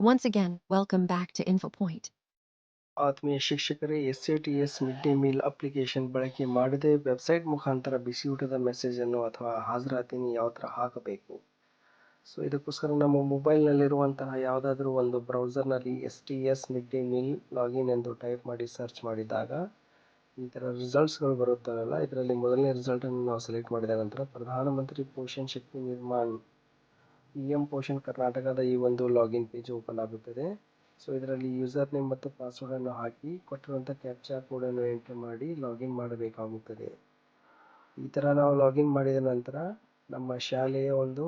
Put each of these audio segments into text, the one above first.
Once again, welcome back to InfoPoint. ಆತ್ಮೀಯ ಶಿಕ್ಷಕರೇ S A T S mid day meal application ಬಳಕೆ ಮಾಡದೆ website ಮುಖಾಂತರ ಬಿಸಿ ಊಟದ ಮೆಸೇಜನ್ನು ಅಥವಾ ಹಾಜರಾತಿನ ಯಾವ ಥರ ಹಾಕಬೇಕು ಸೊ ಇದಕ್ಕೋಸ್ಕರ ನಮ್ಮ ಮೊಬೈಲ್ನಲ್ಲಿರುವಂತಹ ಯಾವುದಾದ್ರೂ ಒಂದು ಬ್ರೌಸರ್ನಲ್ಲಿ S T S mid day meal login ಎಂದು ಟೈಪ್ ಮಾಡಿ ಸರ್ಚ್ ಮಾಡಿದಾಗ ಈ ಥರ ರಿಸಲ್ಟ್ಸ್ಗಳು ಬರುತ್ತವಲ್ಲ ಇದರಲ್ಲಿ ಮೊದಲನೇ ರಿಸಲ್ಟನ್ನು ನಾವು ಸೆಲೆಕ್ಟ್ ಮಾಡಿದ ನಂತರ ಪ್ರಧಾನಮಂತ್ರಿ ಪೋಷಣ್ ಶಕ್ತಿ ನಿರ್ಮಾಣ್ ಪಿ ಎಂ ಪೋಷಣ್ ಕರ್ನಾಟಕದ ಈ ಒಂದು ಲಾಗಿನ್ ಪೇಜ್ ಓಪನ್ ಆಗುತ್ತದೆ. ಸೊ ಇದರಲ್ಲಿ ಯೂಸರ್ ನೇಮ್ ಮತ್ತು ಪಾಸ್ವರ್ಡನ್ನು ಹಾಕಿ ಕೊಟ್ಟಿರುವಂಥ ಕ್ಯಾಪ್ಚಾ ಕೋಡನ್ನು ಎಂಟ್ರಿ ಮಾಡಿ ಲಾಗಿನ್ ಮಾಡಬೇಕಾಗುತ್ತದೆ. ಈ ಥರ ನಾವು ಲಾಗಿನ್ ಮಾಡಿದ ನಂತರ ನಮ್ಮ ಶಾಲೆಯ ಒಂದು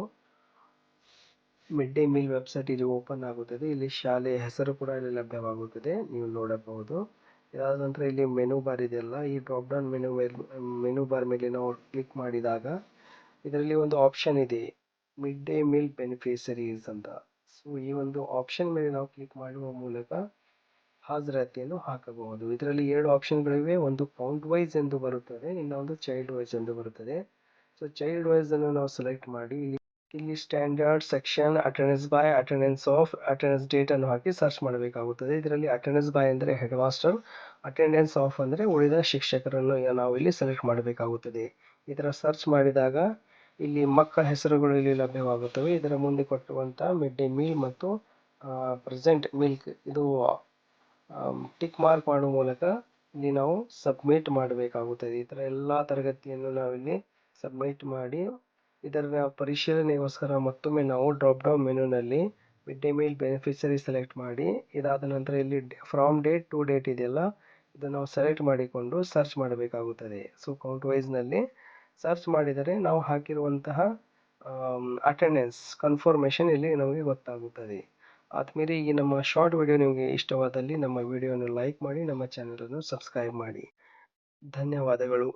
ಮಿಡ್ ಡೇ ಮೀಲ್ ವೆಬ್ಸೈಟ್ ಇದು ಓಪನ್ ಆಗುತ್ತದೆ. ಇಲ್ಲಿ ಶಾಲೆಯ ಹೆಸರು ಕೂಡ ಇಲ್ಲಿ ಲಭ್ಯವಾಗುತ್ತದೆ. ನೀವು ನೋಡಬಹುದು. ಇದಾದ ನಂತರ ಇಲ್ಲಿ ಮೆನು ಬಾರ್ ಇದೆಯಲ್ಲ, ಈ drop down menu menu bar ಮೇಲೆ ನಾವು ಕ್ಲಿಕ್ ಮಾಡಿದಾಗ ಇದರಲ್ಲಿ ಒಂದು ಆಪ್ಷನ್ ಇದೆ. ಮಿಡ್ ಡೇ ಮೀಲ್ ಬೆನಿಫಿಷರೀಸ್ ಅಂತ. ಸೊ ಈ ಒಂದು ಆಪ್ಷನ್ ಮೇಲೆ ನಾವು ಕ್ಲಿಕ್ ಮಾಡುವ ಮೂಲಕ ಹಾಜರಾತಿಯನ್ನು ಹಾಕಬಹುದು. ಇದರಲ್ಲಿ ಎರಡು ಆಪ್ಷನ್ಗಳಿವೆ ಒಂದು ಪೌಂಡ್ ವೈಸ್ ಎಂದು ಬರುತ್ತದೆ ಇನ್ನೊಂದು ಚೈಲ್ಡ್ ವೈಸ್ ಎಂದು ಬರುತ್ತದೆ. ಸೊ ಚೈಲ್ಡ್ ವೈಸ್ ಅನ್ನು ನಾವು ಸೆಲೆಕ್ಟ್ ಮಾಡಿ, ಇಲ್ಲಿ ಇಲ್ಲಿ standard section attendance by attendance of attendance date ಅನ್ನು ಹಾಕಿ ಸರ್ಚ್ ಮಾಡಬೇಕಾಗುತ್ತದೆ. ಇದರಲ್ಲಿ ಅಟೆಂಡೆನ್ಸ್ ಬೈ ಅಂದರೆ ಹೆಡ್ ಮಾಸ್ಟರ್ ಅಟೆಂಡೆನ್ಸ್ ಆಫ್ ಅಂದರೆ ಉಳಿದ ಶಿಕ್ಷಕರನ್ನು ನಾವು ಇಲ್ಲಿ ಸೆಲೆಕ್ಟ್ ಮಾಡಬೇಕಾಗುತ್ತದೆ. ಈ ಥರ ಸರ್ಚ್ ಮಾಡಿದಾಗ ಇಲ್ಲಿ ಮಕ್ಕಳ ಹೆಸರುಗಳು ಇಲ್ಲಿ ಲಭ್ಯವಾಗುತ್ತವೆ. ಇದರ ಮುಂದೆ ಕೊಟ್ಟುವಂಥ ಮಿಡ್ ಡೇ ಮೀಲ್ ಮತ್ತು ಪ್ರೆಸೆಂಟ್ ಮಿಲ್ಕ್ ಇದು ಟಿಕ್ ಮಾರ್ಕ್ ಮಾಡುವ ಮೂಲಕ ಇಲ್ಲಿ ನಾವು ಸಬ್ಮಿಟ್ ಮಾಡಬೇಕಾಗುತ್ತದೆ. ಈ ಥರ ಎಲ್ಲ ತರಗತಿಯನ್ನು ನಾವಿಲ್ಲಿ ಸಬ್ಮಿಟ್ ಮಾಡಿ, ಇದರ ಪರಿಶೀಲನೆಗೋಸ್ಕರ ಮತ್ತೊಮ್ಮೆ ನಾವು drop down ಮೆನುನಲ್ಲಿ mid day meal beneficiary select ಮಾಡಿ, ಇದಾದ ನಂತರ ಇಲ್ಲಿ ಫ್ರಾಮ್ ಡೇಟ್ ಟು ಡೇಟ್ ಇದೆಯಲ್ಲ ಇದನ್ನು ನಾವು ಸೆಲೆಕ್ಟ್ ಮಾಡಿಕೊಂಡು ಸರ್ಚ್ ಮಾಡಬೇಕಾಗುತ್ತದೆ. ಸೊ ಕೌಂಟ್ ವೈಸ್ನಲ್ಲಿ ಸರ್ಚ್ ಮಾಡಿದರೆ ನಾವು ಹಾಕಿರುವಂತಹ ಅಟೆಂಡೆನ್ಸ್ ಕನ್ಫರ್ಮೇಷನ್ ಇಲ್ಲಿ ನಮಗೆ ಗೊತ್ತಾಗುತ್ತದೆ. ಆದ್ಮೇಲೆ ಈ ನಮ್ಮ ಶಾರ್ಟ್ ವಿಡಿಯೋ ನಿಮಗೆ ಇಷ್ಟವಾದಲ್ಲಿ ನಮ್ಮ ವಿಡಿಯೋನ ಲೈಕ್ ಮಾಡಿ, ನಮ್ಮ ಚಾನಲನ್ನು ಸಬ್ಸ್ಕ್ರೈಬ್ ಮಾಡಿ. ಧನ್ಯವಾದಗಳು.